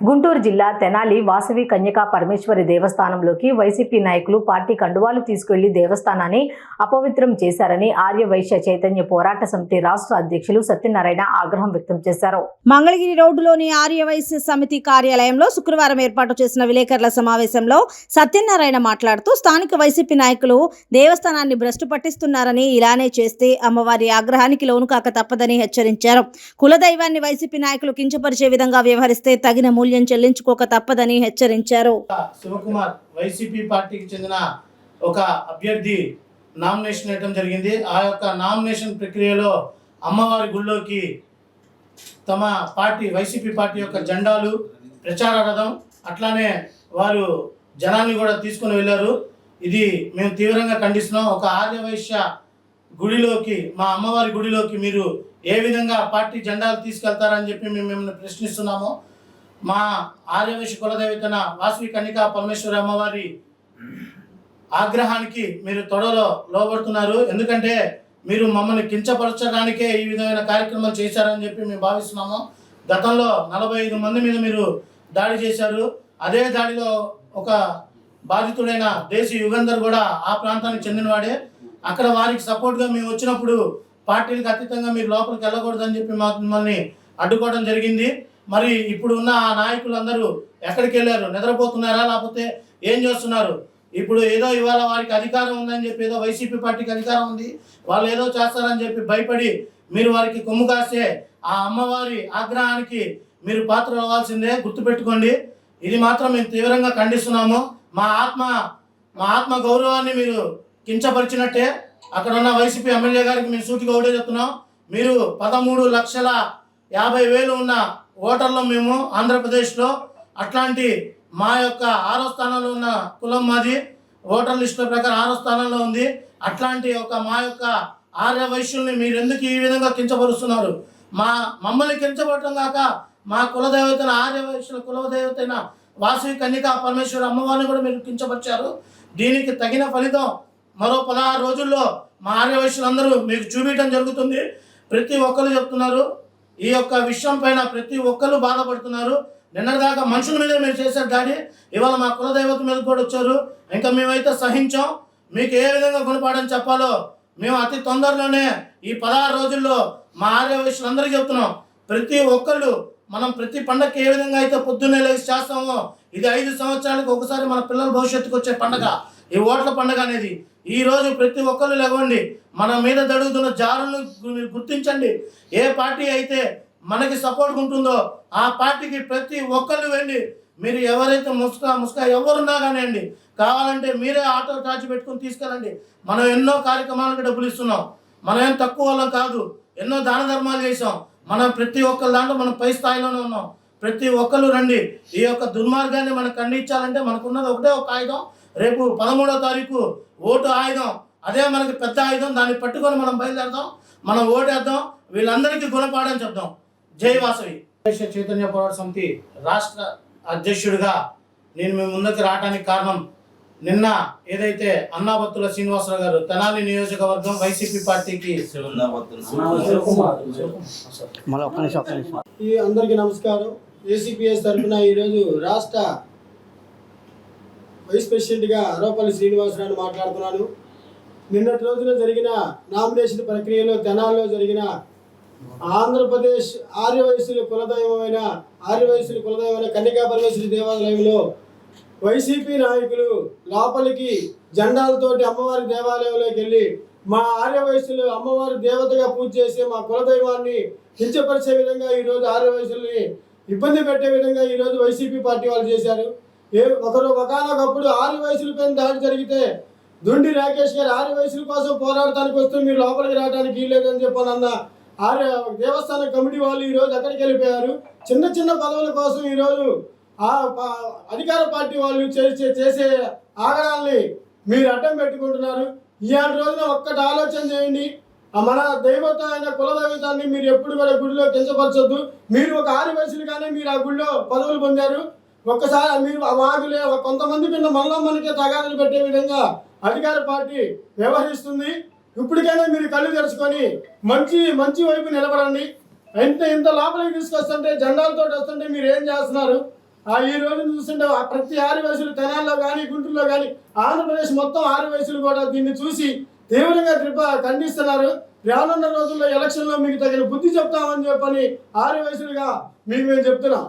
గుంటూరు జిల్లా తెనాలి వాసవి కన్యకా పరమేశ్వరి దేవస్థానంలోకి వైసీపీ నాయకులు పార్టీ కండువాలు తీసుకెళ్ళి దేవస్థానాన్ని అపవిత్రం చేశారని ఆర్య వైశ్య చైతన్య పోరాట సమితి రాష్ట్ర అధ్యక్షులు సత్యనారాయణ ఆగ్రహం వ్యక్తం చేశారు. మంగళగిరి రోడ్డులోని ఆర్యవైశ్య సమితి కార్యాలయంలో శుక్రవారం ఏర్పాటు చేసిన విలేకరుల సమావేశంలో సత్యనారాయణ మాట్లాడుతూ స్థానిక వైసీపీ నాయకులు దేవస్థానాన్ని భ్రష్టు పట్టిస్తున్నారని ఇలానే చేస్తే అమ్మవారి ఆగ్రహానికి లోను కాక తప్పదని హెచ్చరించారు. కులదైవాన్ని వైసీపీ నాయకులు కించపరిచే విధంగా వ్యవహరిస్తే తగిన మూల్యం చెల్లించుకోక తప్పదని హెచ్చరించారు. శివకుమార్ వైసీపీ పార్టీకి చెందిన ఒక అభ్యర్థి నామినేషన్ వేయడం జరిగింది. ఆ యొక్క నామినేషన్ ప్రక్రియలో అమ్మవారి గుళ్ళోకి తమ పార్టీ వైసీపీ పార్టీ యొక్క జెండాలు ప్రచార రథం అట్లానే వారు జనాన్ని కూడా తీసుకొని వెళ్ళారు. ఇది మేము తీవ్రంగా ఖండిస్తున్నాం. ఒక ఆర్యవైశ్య గుడిలోకి మా అమ్మవారి గుడిలోకి మీరు ఏ విధంగా పార్టీ జెండాలు తీసుకెళ్తారని చెప్పి మేము మిమ్మల్ని ప్రశ్నిస్తున్నాము. మా ఆర్యవేశ కులదేవితన వాసవి కన్నికా పరమేశ్వరి అమ్మవారి ఆగ్రహానికి మీరు తొడలో లోబడుతున్నారు. ఎందుకంటే మీరు మమ్మల్ని కించపరచడానికే ఈ విధమైన కార్యక్రమాలు చేశారని చెప్పి మేము భావిస్తున్నాము. గతంలో నలభై ఐదు మంది మీద మీరు దాడి చేశారు. అదే దాడిలో ఒక బాధితుడైన దేశీ యుగంధర్ కూడా ఆ ప్రాంతానికి చెందినవాడే. అక్కడ వారికి సపోర్ట్గా మేము వచ్చినప్పుడు పార్టీలకు అతీతంగా మీరు లోపలికి వెళ్ళకూడదని చెప్పి మా మిమ్మల్ని అడ్డుకోవడం జరిగింది. మరి ఇప్పుడు ఉన్న ఆ నాయకులందరూ ఎక్కడికి వెళ్ళారు? నిద్రపోతున్నారా? లేకపోతే ఏం చేస్తున్నారు? ఇప్పుడు ఏదో ఇవాళ వారికి అధికారం ఉందని చెప్పి ఏదో వైసీపీ పార్టీకి అధికారం ఉంది. వాళ్ళు ఏదో చేస్తారని చెప్పి భయపడి మీరు వారికి కొమ్ము కాసే ఆ అమ్మవారి ఆగ్రహానికి మీరు పాత్ర అవ్వాల్సిందే. గుర్తుపెట్టుకోండి. ఇది మాత్రం మేము తీవ్రంగా ఖండిస్తున్నాము. మా ఆత్మ మా ఆత్మ గౌరవాన్ని మీరు కించపరిచినట్టే. అక్కడ ఉన్న వైసీపీ ఎమ్మెల్యే గారికి మేము సూటిగా ఒకటే చెప్తున్నాం. మీరు పదమూడు లక్షల యాభై వేలు ఉన్న ఓటర్లు మేము ఆంధ్రప్రదేశ్లో అట్లాంటి మా యొక్క ఆరో స్థానంలో ఉన్న కులం మాది. ఓటర్ లిస్టుల ప్రకారం ఆరో స్థానంలో ఉంది. అట్లాంటి ఒక మా యొక్క ఆర్య వైశ్యుల్ని మీరు ఎందుకు ఈ విధంగా కించపరుస్తున్నారు? మా మమ్మల్ని కించపడటం కాక మా కులదేవతైన ఆర్య వైశ్యుల కులదేవతైన వాసవి కన్నికా పరమేశ్వర అమ్మవారిని కూడా మీరు కించపరిచారు. దీనికి తగిన ఫలితం మరో పదహారు రోజుల్లో మా ఆర్య వైశ్యులందరూ మీకు చూపించడం జరుగుతుంది. ప్రతి ఒక్కరు చెప్తున్నారు. ఈ యొక్క విషయం పైన ప్రతి ఒక్కరు బాధపడుతున్నారు. నిన్నటిదాకా మనుషుల మీద మీరు చేశారు దాడి. ఇవాళ మా కులదైవత మీద కూడా వచ్చారు. ఇంకా మేమైతే సహించాం. మీకు ఏ విధంగా గుణపాఠం చెప్పాలో మేము అతి తొందరలోనే ఈ పదహారు రోజుల్లో మా ఆర్య వయసులందరికీ చెప్తున్నాం. ప్రతి ఒక్కళ్ళు మనం ప్రతి పండగకి ఏ విధంగా అయితే పొద్దున్నే లేచి చేస్తామో ఇది ఐదు సంవత్సరాలకు ఒకసారి మన పిల్లల భవిష్యత్తుకు వచ్చే పండగ. ఈ ఓట్ల పండగ అనేది ఈ రోజు ప్రతి ఒక్కరు లేవండి. మన మీద జరుగుతున్న జారులను మీరు గుర్తించండి. ఏ పార్టీ అయితే మనకి సపోర్ట్ ఉంటుందో ఆ పార్టీకి ప్రతి ఒక్కరు వెళ్ళి మీరు ఎవరైతే ముసుక ముసుక ఎవరున్నా కానివ్వండి కావాలంటే మీరే ఆటో చార్జ్ పెట్టుకుని తీసుకెళ్ళండి. మనం ఎన్నో కార్యక్రమాలకు డబ్బులు ఇస్తున్నాం. మనం ఏం తక్కువ వాళ్ళం కాదు. ఎన్నో దాన ధర్మాలు చేసాం మనం ప్రతి ఒక్కరి దాంట్లో మనం పై స్థాయిలోనే ఉన్నాం. ప్రతి ఒక్కరు రండి. ఈ యొక్క దుర్మార్గాన్ని మనం ఖండించాలంటే మనకున్నది ఒకటే ఒక ఆయుధం. రేపు పదమూడో తారీఖు ఓటు ఆయుధం. అదే మనకి పెద్ద ఆయుధం. దాన్ని పట్టుకొని మనం బయలుదేరదాం. మనం ఓటేద్దాం. వీళ్ళందరికీ గుణపాఠం చెప్దాం. జై వాసవి. దేశ చైతన్య పోరాట సమితి రాష్ట్ర అధ్యక్షుడిగా నేను మీ ముందుకు రావడానికి కారణం నిన్న ఏదైతే అన్నాబత్తుల శ్రీనివాసరావు గారు తెనాలి నియోజకవర్గం వైసీపీ పార్టీకి ఈ అందరికీ నమస్కారం. ఏసీపీఎస్ తరఫున ఈరోజు రాష్ట్ర వైస్ ప్రెసిడెంట్గా అరోపల్లి శ్రీనివాసరావు మాట్లాడుతున్నాను. నిన్నటి రోజున జరిగిన నామినేషన్ ప్రక్రియలో తెనాల్లో జరిగిన ఆంధ్రప్రదేశ్ ఆర్యవయసుల కులదైవమైన ఆర్యవయసుల కులదైవమైన కన్నికా పరమేశ్వరి దేవాలయంలో వైసీపీ నాయకులు లోపలికి జెండాలతోటి అమ్మవారి దేవాలయంలోకి వెళ్ళి మా ఆర్యవయసులు అమ్మవారి దేవతగా పూజ చేసే మా కులదైవాన్ని కించపరిచే విధంగా ఈరోజు ఆర్యవయసుల్ని ఇబ్బంది పెట్టే విధంగా ఈరోజు వైసీపీ పార్టీ వాళ్ళు చేశారు. ఏ ఒకరు ఒకనొకప్పుడు ఆరు వయసుల పైన దాడి జరిగితే దుండి రాకేష్ గారు ఆరు వయసుల కోసం పోరాడటానికి వస్తే మీరు లోపలికి రావడానికి వీల్లేదని చెప్పాను అన్న ఆరు దేవస్థాన కమిటీ వాళ్ళు ఈరోజు అక్కడికి వెళ్ళిపోయారు? చిన్న చిన్న పదవుల కోసం ఈరోజు ఆ అధికార పార్టీ వాళ్ళు చేసే చేసే ఆగడాల్ని మీరు అడ్డం పెట్టుకుంటున్నారు. ఇవాళ రోజున ఒక్కటి ఆలోచన చేయండి. మన దైవత అయిన కుల దైవతాన్ని మీరు ఎప్పుడు కూడా గుడిలో కించపరచొద్దు. మీరు ఒక ఆరు వయసులుగానే మీరు ఆ గుడిలో పదవులు పొందారు. ఒక్కసారి మీరు వాగులే కొంతమంది కింద మనలో మనకే తగాదులు పెట్టే విధంగా అధికార పార్టీ వ్యవహరిస్తుంది. ఇప్పటికైనా మీరు కళ్ళు తెరుచుకొని మంచి మంచి వైపు నిలబడండి. ఇంత ఇంత లోపలికి తీసుకొస్తుంటే జెండాలతో వస్తుంటే మీరు ఏం చేస్తున్నారు? ఆ ఈ రోజు చూస్తుంటే ఆ ప్రతి ఆరు వయసులు తెనాల్లో కానీ గుంటూరులో కానీ ఆంధ్రప్రదేశ్ మొత్తం ఆరు వయసులు కూడా దీన్ని చూసి తీవ్రంగా కృప ఖండిస్తున్నారు. రానున్న రోజుల్లో ఎలక్షన్లో మీకు తగిన బుద్ధి చెప్తామని చెప్పని ఆరు వయసులుగా మీకు మేము చెప్తున్నాం.